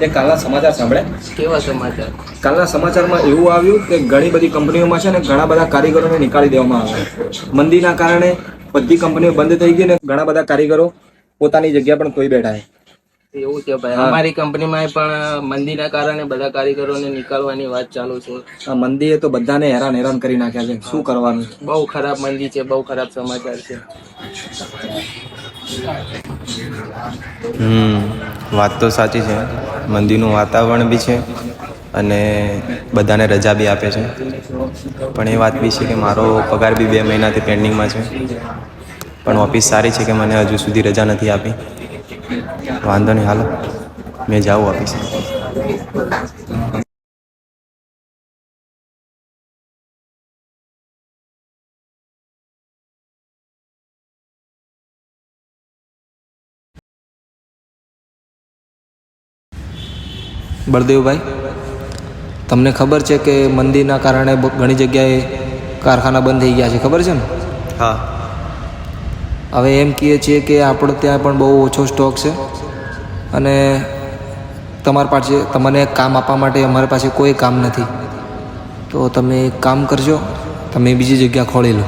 તે કાલના સમાચાર સાંભળ્યા કેવા સમાચાર? કાલના સમાચારમાં એવું આવ્યું કે ઘણી બધી કંપનીઓમાં છે ને ઘણા બધા કારીગરોને નીકાળી દેવામાં આવ્યા મંદીના કારણે બધી કંપનીઓ બંધ થઈ ગઈ ને ઘણા બધા કારીગરો પોતાની જગ્યા પણ કોઈ બેઠા એવું છે ભાઈ. અમારી કંપનીમાં પણ મંદીના કારણે બધા કારીગરોને નીકળવાની વાત ચાલુ છે. આ મંદીએ તો બધાને હેરાન હેરાન કરી નાખ્યા છે. શું કરવાનું? બહુ ખરાબ મંદી છે બહુ ખરાબ સમાચાર છે. હમ, વાત તો સાચી છે. મંદિરનું વાતાવરણ બી છે અને બધાને રજા બી આપે છે. પણ એ વાત બી છે કે મારો પગાર બી બે મહિનાથી પેન્ડિંગમાં છે. પણ ઓફિસ સારી છે કે મને હજુ સુધી રજા નથી આપી? વાંધો નહીં, હાલો. મેં જાઉં ઓફિસ. બળદેવભાઈ તમને ખબર છે કે મંદીના કારણે ઘણી જગ્યાએ કારખાના બંધ થઈ ગયા છે ખબર છે ને? હા. હવે એમ કહીએ છીએ કે આપણે ત્યાં પણ બહુ ઓછો સ્ટોક છે અને તમારી પાસે તમને કામ આપવા માટે અમારી પાસે કોઈ કામ નથી. તો તમે એક કામ કરજો તમે બીજી જગ્યા ખોલી લો.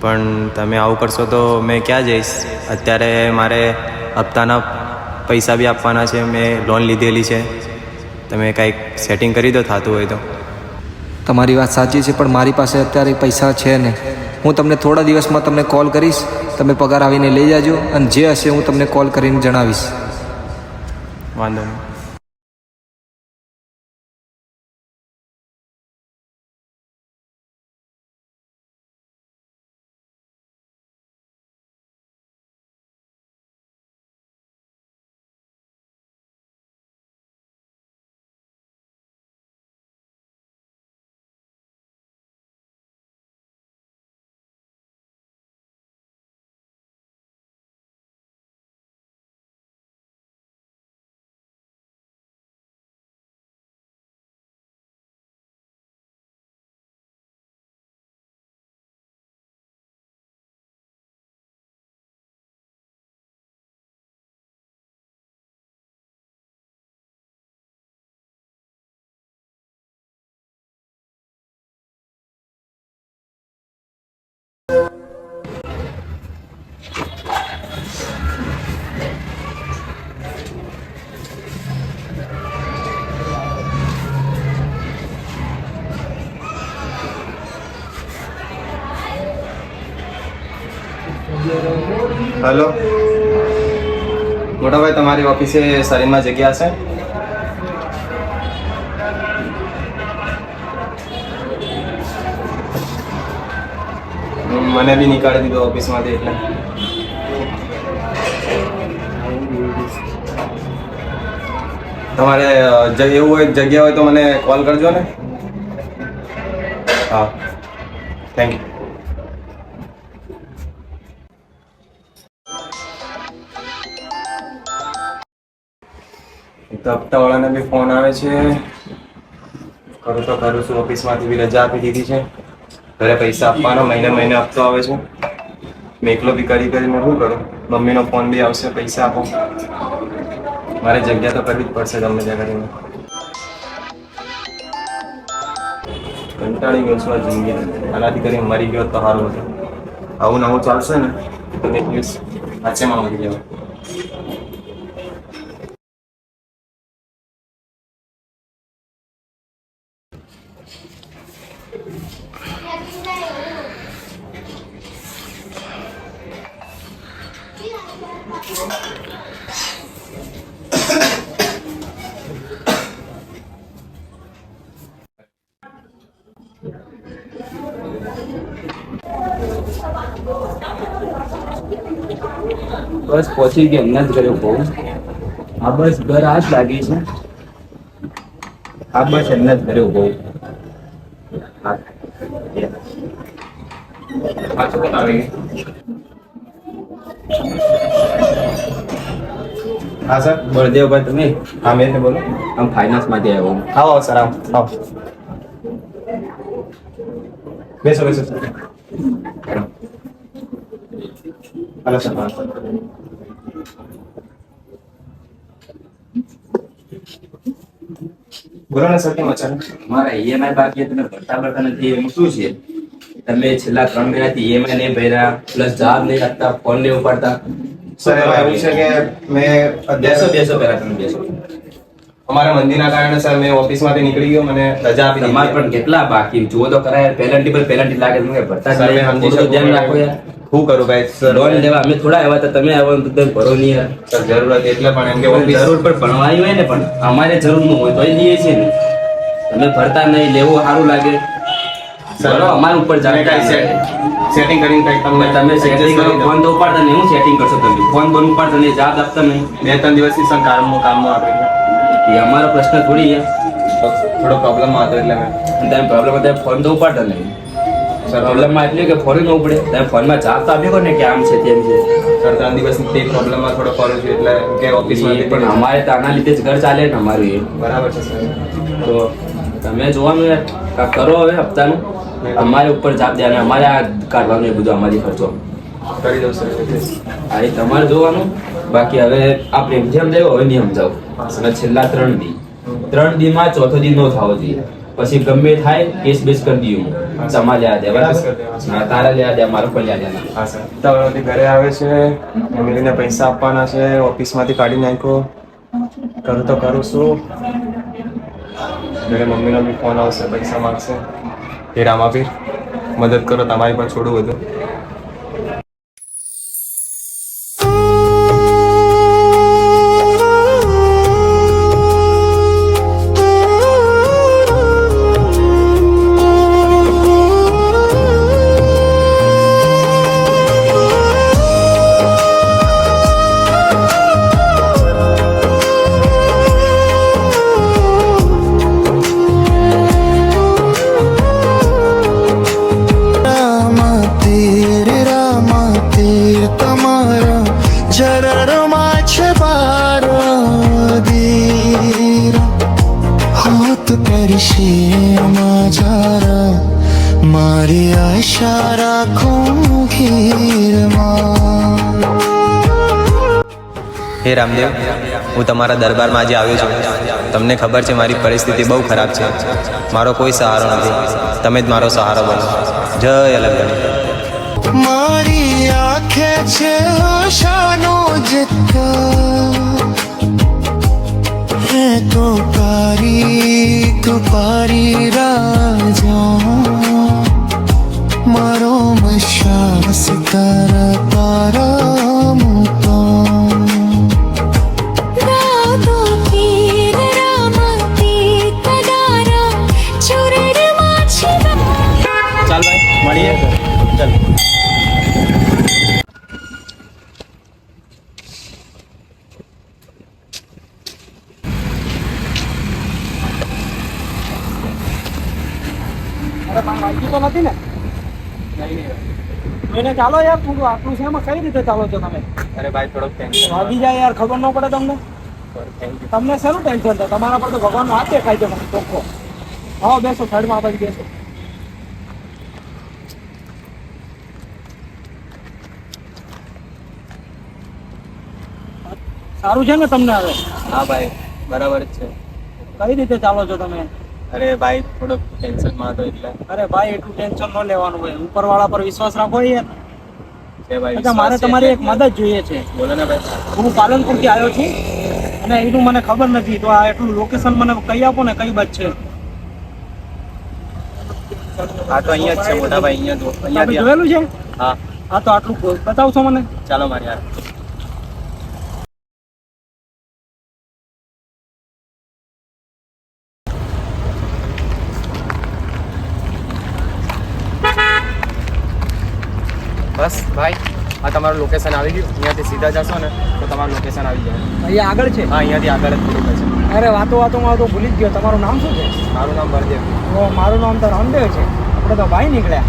પણ તમે આવું કરશો તો મેં ક્યાં જઈશ? અત્યારે મારે હપ્તાના પૈસા બી આપવાના છે મેં લોન લીધેલી છે. તમે કાંઈક સેટિંગ કરી દો થતું હોય તો. તમારી વાત સાચી છે પણ મારી પાસે અત્યારે પૈસા છે નહીં. હું તમને થોડા દિવસમાં તમને કોલ કરીશ તમે પગાર આવીને લઈ જાજો અને જે હશે હું તમને કોલ કરીને જણાવીશ. વાંધો નહીં. હલો મોટાભાઈ તમારી ઓફિસે શરીરમાં જગ્યા છે મને બી નીકાળી દીધો ઓફિસમાંથી એટલે. તમારે એવું હોય, જગ્યા હોય તો મને કોલ કરજો ને. હા. થેન્ક યુ હપ્તાવાળાને બી ફોન આવે છે. કરું તો કરું છું, ઓફિસમાંથી બી રજા આપી દીધી છે. ઘરે પૈસા આપવાનો, મહિને મહિને આપતો આવે છે. મેં એકલો બી કરી કરીને શું કરું? મમ્મીનો ફોન બી આવશે, પૈસા આપો. મારે જગ્યા તો કરવી જ પડશે ગમે ત્યાં કરીને કંટાળી ગયો છું આ જિંદગી. આનાથી કરીને મરી ગયો તો સારું હતું. આવું નવું ચાલશે ને, તો એક દિવસ સાચેમાં મરી જવાય બસ પહોંચી ગયો, એમને જ કર્યો બહુ હા. બસ ઘર આ જ લાગી છે. હા બસ એમને જ કર્યો બહુ હા સર. બળદેવભાઈ તમે? હા મેં બોલો. આમ ફાઇનાન્સમાંથી આવ્યો આવો સર આવો. આવો. બેસો બેસો સર. બોલો ને સર કેમ અચાનક? મારા ઈએમઆઈ બાકી તમે ભરતા ભરતા નથી એમ શું છે? તમે છેલ્લા ત્રણ મહિના મહિનાથી ઈએમઆઈ નહીં ભર્યા પ્લસ જવાબ નહીં રાખતા ફોન નહીં ઉપાડતા. સર એવું છે કે મેં બેસો બેસો પહેલા તમે બેસો. અમારા મંદિરના કારણે સર મેં ઓફિસમાંથી નીકળી ગયો મને રજા આપી તમારે પણ કેટલા બાકી? જુઓ તો કરાય પેનલ્ટી પર પેનલ્ટી લાગે તમે ભરતા સર મેં સમજી શકું ધ્યાન રાખો યાર. શું કરું ભાઈ? સર લોન લેવા અમે થોડા આવ્યા હતા તમે આવ્યા તો તમે ભરો નહીં યાર. સર જરૂર એટલે પણ એમ કે જરૂર પર ભણવાની હોય ને પણ અમારે જરૂર ન હોય તોય દઈએ છીએ ને. તમે ભરતા નહીં લેવું સારું લાગે. ભરો અમારા ઉપર તમે જાણ કઈ સેટિંગ કરીને કઈ તમને તમે સેટિંગ કરો. ફોન તો ઉપાડતા નહીં હું સેટિંગ કરશો તમે ફોન બંધ ઉપાડતા નહીં જવાબ આપતા નહીં. બે ત્રણ દિવસથી સર કામમાં કામમાં આપે એ અમારો પ્રશ્ન થોડી થોડો પ્રોબ્લેમ હતો એટલે તમે પ્રોબ્લેમ હતા ફોન તો ઉપાડતા નહીં. સર પ્રોબ્લેમમાં એટલે કે ફોન ન ઉપડે. તમે ફોનમાં જાત તો આપ્યો ને કે આમ છે તેમ છે. સર ત્રણ દિવસની તે પ્રોબ્લેમમાં થોડો ફરું છે એટલે કે ઓફિસમાં પણ અમારે તો આના લીધે જ ઘર ચાલે ને અમારું એ. બરાબર છે સર તો તમે જોવાનું યાર. કરો હવે હપ્તાનું. અમારે ઉપર જવાબ દે અને અમારે આ કાઢવાનું એ બધું અમારી ખર્ચો. કરી દઉં સર. આ એ તમારે જોવાનું. બાકી હવે આપણે જેમ લેવો હવે નહીં સમજાવો. અને છેલ્લા ત્રણ દી. ત્રણ દી માં ચોથો દી નો થવો જોઈએ. પછી ગમે થાય કેસ બેસ કરી દઈએ હું. તમારે લેવા દે. બરાબર તારા લેવા દે મારો પણ લેવા દેના હા સર. તમારાથી ઘરે આવે છે ફેમિલીને પૈસા આપવાના છે ઓફિસમાંથી કાઢી નાખ્યો. કરું તો કરું શું? ઘરે મમ્મીનો બી ફોન આવશે પૈસા માંગશે. હે રામાપીર. મદદ કરો તમારી પણ છોડું બધું તમારા ચરણમાં છે બારદીર હાથ કરશે માજારા મારી આશા રાખું ઘીરમાં હે રામદેવ, હું તમારા દરબારમાં આજે આવ્યો છું. તમને ખબર છે મારી પરિસ્થિતિ બહુ ખરાબ છે. મારો કોઈ સહારો નથી. તમે જ મારો સહારો બનો. જય અલગ. આંખે છે આશાનો જથ્થો હે તો પારી તો પારી રાજા મારો મશાસ તારા નથી ને? એને ચાલો યાર તું આટલું છે એમાં કઈ રીતે ચાલો છો તમે? અરે ભાઈ થોડોક ટેન્શન વાગી જાય યાર ખબર ન પડે તમને? તમને શેનું ટેન્શન છે? તમારા પર તો ભગવાનનો હાથ દેખાય છે મને ચોખ્ખો. હા બેસો સાઈડમાં આ બાજુ બેસો. સારું છે ને તમને હવે? હા ભાઈ બરાબર છે. કઈ રીતે ચાલો છો તમે? અરે ભાઈ થોડોક ટેન્શનમાં હતો એટલે. અરે ભાઈ એટલું ટેન્શન ન લેવાનું હોય. ઉપરવાળા પર વિશ્વાસ રાખો યાર છે ભાઈ મારે તમારી એક મદદ જોઈએ છે. બોલો ને ભાઈ. હું પાલનપુરથી આવ્યો છું અને એનું મને ખબર નથી. તો આ એટલું લોકેશન મને કહી આપો ને કઈ બાજુ છે. આ તો અહીંયા જ છે મોટા ભાઈ અહીંયા જો અહીંયા જોયેલું છે? હા. હા તો આટલું બતાવશો મને? ચાલો મારી યાર બસ ભાઈ આ તમારું લોકેશન આવી ગયું. અહીંયાથી સીધા જશો ને તો તમારું લોકેશન આવી જાય. અહીંયા આગળ છે? હા અહીંયાથી આગળ જ છે. અરે વાતો વાતોમાં તો ભૂલી જ ગયો. તમારું નામ શું છે? મારું નામ ભરદેવ તો મારું નામ તો રામદેવ છે. આપણે તો ભાઈ નીકળ્યા.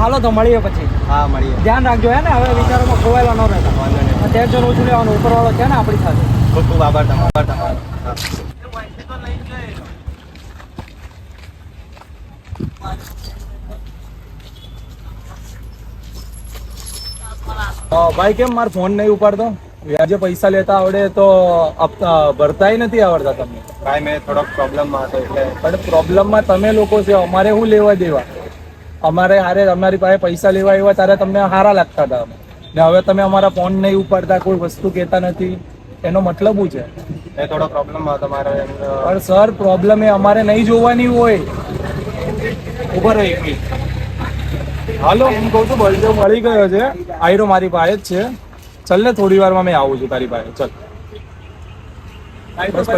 હાલો તો મળીએ પછી. હા મળીએ. ધ્યાન રાખજો હે ને? હવે વિચારોમાં ખોવાયેલા ન રહેતા. વાંધો નહીં. ટેન્શન ઓછું લેવાનું ઉપરવાળો છે ને આપણી સાથે? ખૂબ ખૂબ આભાર તમારો. આભાર તમારો. ભાઈ કેમ મારો ફોન નહીં ઉપાડતો? વ્યાજે પૈસા લેતા આવડે તો ભરતાય નથી આવડતા તમને? ભાઈ મેં થોડોક પ્રોબ્લેમમાં હતો એટલે પણ પ્રોબ્લેમમાં તમે લોકો છે અમારે શું લેવા દેવા? અમારે હારે અમારી પાસે પૈસા લેવા આવ્યા ત્યારે તમને હારા લાગતા હતા અમે. ને હવે તમે અમારા ફોન નહીં ઉપાડતા કોઈ વસ્તુ કહેતા નથી. એનો મતલબ શું છે? એ થોડો પ્રોબ્લેમમાં હતો મારે પણ સર પ્રોબ્લેમ એ અમારે નહીં જોવાની હોય. ઊભા રહી હાલો હું કહું છું બળદેવ મળી ગયો છે. આયરો મારી પાસે જ છે. ચાલ ને થોડી વારમાં મેં આવું છું તારી પાસે. ચાલ.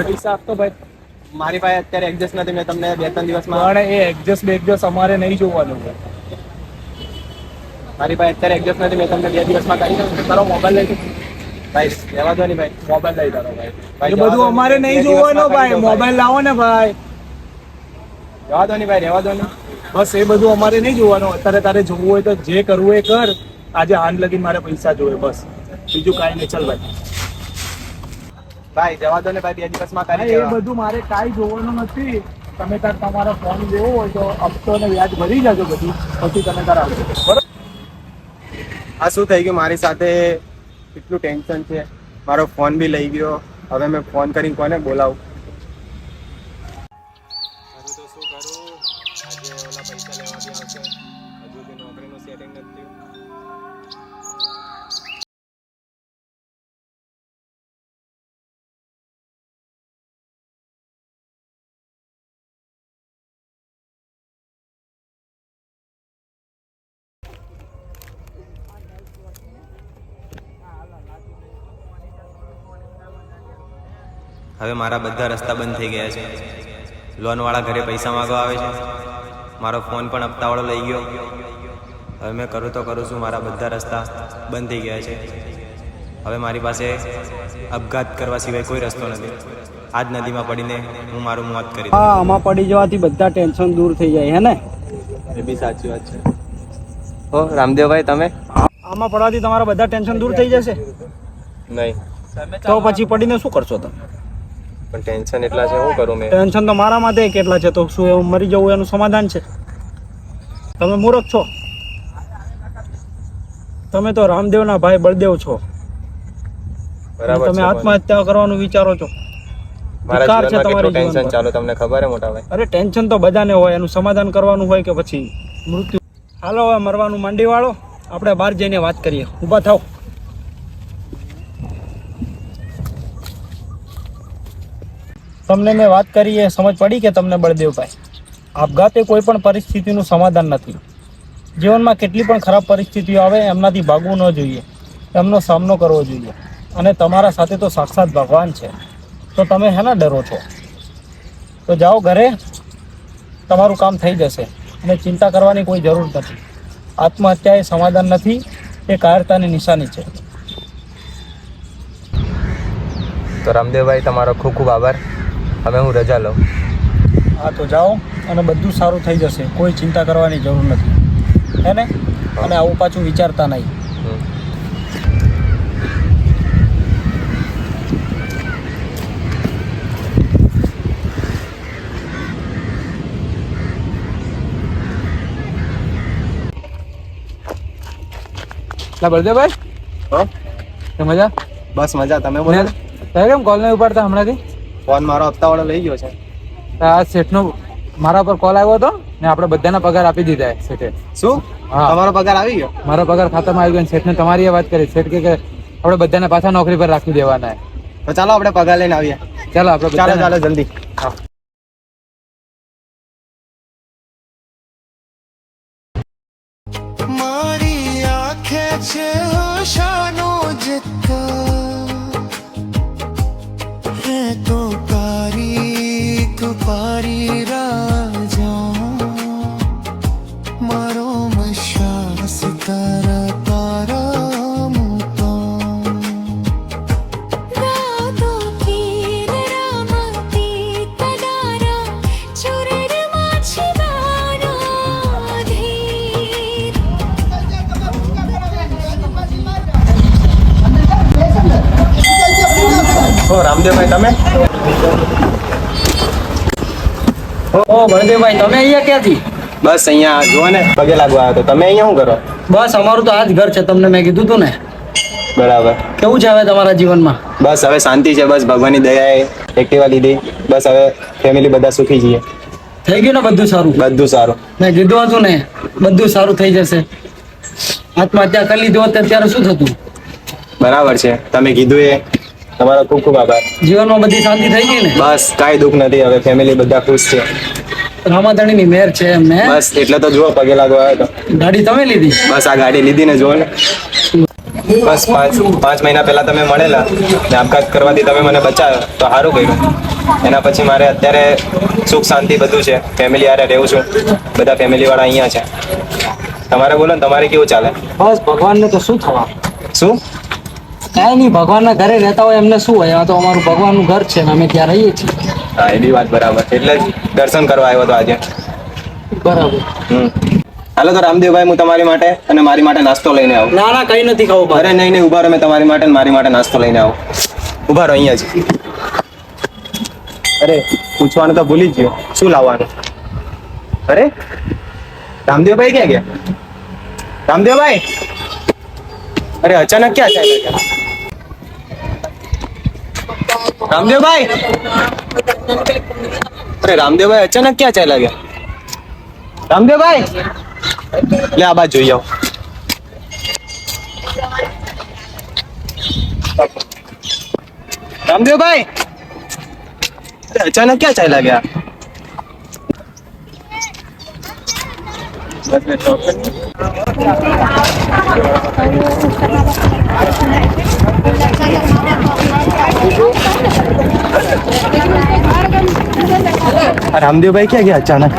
પૈસા આપતો ભાઈ. મારી પાસે અત્યારે એડજસ્ટ નથી મેં તમને બે ત્રણ દિવસમાં પણ એ એડજસ્ટ બેડજસ્ટ અમારે નહીં જોવાનું મારી પાસે અત્યારે એડજસ્ટ નથી મેં તમને બે દિવસમાં કરી દઉં તારો મોબાઈલ લઈ ભાઈ રહેવા દો ને ભાઈ. મોબાઈલ લઈ ભાઈ. બધું અમારે નહીં બે જોવાનું ભાઈ. મોબાઈલ લાવો ને ભાઈ. રહેવા દો ને ભાઈ રહેવા દો ને. બસ એ બધું અમારે નહીં જોવાનું. અત્યારે તારે જોવું હોય તો જે કરવું એ કર. આજે હાન લગીને મારે પૈસા જોવે બસ. બીજું કાંઈ નહીં ચાલ ભાઈ. ભાઈ જવા દો ને ભાઈ બે દિવસમાં કરી એ બધું મારે કાંઈ જોવાનું નથી. તમે તાર તમારો ફોન લેવો હોય તો હપ્તો ને વ્યાજ ભરી જાજો બધું. પછી તમે તાર આવજો. બરોબર? આ શું થઈ ગયું? મારી સાથે કેટલું ટેન્શન છે. મારો ફોન બી લઈ ગયો. હવે મેં ફોન કરીને કોને બોલાવું? હવે મારા બધા રસ્તા બંધ થઈ ગયા છે. લોનવાળા ઘરે પૈસા માગવા આવે છે. મારો ફોન પણ હપ્તાવાળો લઈ ગયો. હવે મેં કરું તો કરું છું મારા બધા રસ્તા બંધ થઈ ગયા છે. હવે મારી પાસે અપઘાત કરવા સિવાય કોઈ રસ્તો નથી. આ જ નદીમાં પડીને હું મારું મોત કરી હા આમાં પડી જવાથી બધા ટેન્શન દૂર થઈ જાય હે ને? એ બી સાચી વાત છે. હો રામદેવભાઈ તમે? આમાં પડવાથી તમારા બધા ટેન્શન દૂર થઈ જશે? નહીં. તો પછી પડીને શું કરશો તમે? પણ ટેન્શન એટલા છે શું કરું મેં? ટેન્શન તો મારા માથે કેટલા છે? તો શું એવું મરી જવું એનું સમાધાન છે? તમે મૂર્ખ છો. તમે તો રામદેવના ભાઈ બળદેવ છો. બરાબર તમે આત્મહત્યા કરવાનું વિચારો છો. મારા છે તમારું ટેન્શન ચાલો? તમને ખબર હે મોટા ભાઈ? અરે ટેન્શન તો બધાને હોય. એનું સમાધાન કરવાનું હોય કે પછી? મૃત્યુ. હાલો હવે મરવાનું માંડી વાળો આપણે બહાર જઈને વાત કરીએ. ઊભા થાવ તમને મેં વાત કરી, એ સમજ પડી કે તમને બળદેવભાઈ? આપઘાત એ કોઈ પણ પરિસ્થિતિનું સમાધાન નથી. જીવનમાં કેટલી પણ ખરાબ પરિસ્થિતિઓ આવે, એમનાથી ભાગવું ન જોઈએ. એમનો સામનો કરવો જોઈએ. અને તમારા સાથે તો સાક્ષાત ભગવાન છે. તો તમે હેના ડરો છો? તો જાઓ ઘરે, તમારું કામ થઈ જશે. અને ચિંતા કરવાની કોઈ જરૂર નથી. આત્મહત્યા એ સમાધાન નથી, એ કાયરતાની નિશાની છે. તો રામદેવભાઈ, તમારો ખૂબ ખૂબ આભાર. હવે હું રજા લઉં. હા તો જાઓ અને બધું સારું થઈ જશે. કોઈ ચિંતા કરવાની જરૂર નથી. હે ને? અને આવું પાછું વિચારતા નહીં. બળદેવભાઈ કે મજા? બસ મજા. તમે બોલો. તમે કેમ કોલ નહીં ઉપાડતા હમણાંથી? ફોન મારો હપ્તાવાળો લઈ ગયો છે. આ શેઠનો મારા પર કોલ આવ્યો હતો ને આપણે બધાના પગાર આપી દીધા છે શેઠે શું? હા. તમારો પગાર આવી ગયો? મારો પગાર ખાતામાં આવી ગયો ને શેઠને તમારી વાત કરી. શેઠ કે આપણે બધાને પાછા નોકરી પર રાખી દેવાના. તો ચાલો આપણે પગાર લઈને આવીએ. ચાલો આપણે ચાલો ચાલો જલ્દી. મારી બળદેવભાઈ તમે અહીંયા ક્યાંથી? બસ અહીંયા જુઓ ને પગે લાગવા આવ્યો તો. તમે અહીંયા શું કરો? બસ અમારું તો આ જ ઘર છે તમને મેં કીધું તું ને. બરાબર. કેવું છે હવે તમારા જીવનમાં? બસ હવે શાંતિ છે બસ ભગવાનની દયાએ એક્ટિવા લીધી. બસ હવે ફેમિલી બધા સુખી છીએ. થઈ ગયું ને બધું સારું? બધું સારું. મેં કીધું હતું ને બધું સારું થઈ જશે. આત્મહત્યા કરી લીધું હોત ત્યારે શું થતું? બરાબર છે. તમે કીધું એ. તમારો ખૂબ ખૂબ આભાર. જીવનમાં બધી શાંતિ થઈ ગઈ ને? બસ કાંઈ દુઃખ નથી. હવે ફેમિલી બધા ખુશ છે. રામાધણીની મેર છે એમને. બસ એટલે તો જુઓ પગે લાગવા આવ્યો તો. ગાડી તમે લીધી? બસ આ ગાડી લીધી ને જુઓ ને. બસ પાંચ પાંચ મહિના પહેલા તમે મળેલા ને આપઘાત કરવાથી તમે મને બચાવ્યો તો સારું કર્યું. એના પછી મારે અત્યારે સુખ શાંતિ બધું છે. ફેમિલી આરે રહેવું છું. બધા ફેમિલી વાળા અહીંયા છે. તમારે બોલો ને તમારે કેવું ચાલે? બસ ભગવાનને તો શું થવા? શું? કાંઈ નહીં ભગવાનના ઘરે રહેતા હોય એમને શું હોય? આ તો અમારું ભગવાનનું ઘર છે ને અમે ત્યાં રહીએ છીએ. હા એ બી વાત બરાબર એટલે જ દર્શન કરવા આવ્યો હતો આજે. બરાબર. હમ. હાલો તો રામદેવભાઈ હું તમારી માટે અને મારી માટે નાસ્તો લઈને આવું. ના ના કઈ નથી ખાવું અરે નહીં નહીં ઊભા રહો મેં તમારી માટે મારી માટે નાસ્તો લઈને આવું. ઊભા રહો અહીંયા જ. અરે પૂછવાનું તો ભૂલી જ ગયો. શું લાવવાનું? અરે રામદેવભાઈ ક્યાં ગયા? રામદેવભાઈ? અરે અચાનક ક્યાં ચાલ્યા ગયા? રામદેવભાઈ? અરે રામદેવભાઈ અચાનક ક્યાં ચાલ્યા ગયા? રામદેવભાઈ? લે, આ બાજુ જોઈ આવો. રામદેવભાઈ? અરે અચાનક ક્યાં ચાલ્યા ગયા? આ રામદેવભાઈ ક્યાં ગયા અચાનક?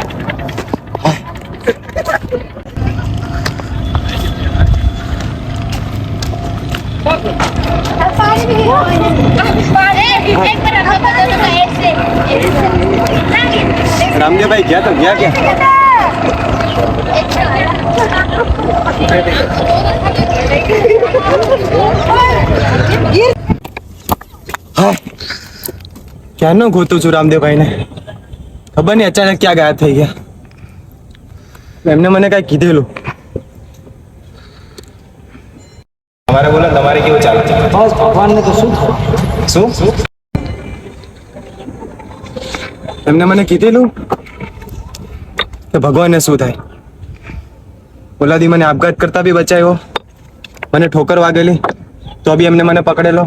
રામદેવભાઈ ગયા તો ગયા ક્યાં ક્યાંનો ગોતું છું રામદેવભાઈને? ખબર નહીં અચાનક ક્યાં ગાયબ થઈ ગયા? એમને મને કઈ કીધેલું તમારે બોલો ને, તમારે કેવું ચાલે છે બસ ભગવાનને તો શું થવા શું એમને મને કીધેલું કે ભગવાનને શું થાય ઓલાદી મને આપઘાત કરતા બી બચાવ્યો મને ઠોકર વાગેલી તો બી એમને મને પકડેલો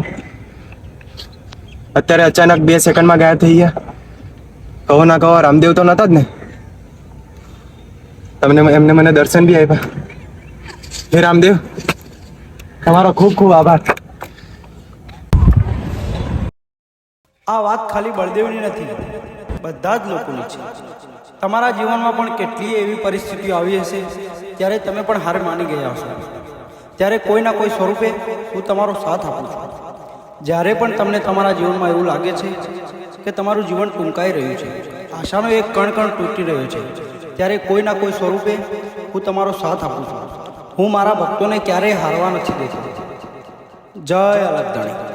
અત્યારે અચાનક બે સેકન્ડમાં ગાયબ થઈ ગયા। કહો ના કહો રામદેવ તો નતા જ ને? તમને એમને મને દર્શન બી આપ્યા હે રામદેવ. તમારો ખૂબ ખૂબ આભાર. આ વાત ખાલી બળદેવની નથી. બધા જ લોકોની છે. તમારા જીવનમાં પણ કેટલી એવી પરિસ્થિતિઓ આવી હશે, ત્યારે તમે પણ હાર માની ગયા હશો. ત્યારે કોઈના કોઈ સ્વરૂપે હું તમારો સાથ આપું છું. જ્યારે પણ તમને તમારા જીવનમાં એવું લાગે છે કે તમારું જીવન ટૂંકાઈ રહ્યું છે. આશાનો એક કણ કણ તૂટી રહ્યો છે. ત્યારે કોઈના કોઈ સ્વરૂપે હું તમારો સાથ આપું છું. હું મારા ભક્તોને ક્યારેય હારવા નથી દેતો. જય અલગધણી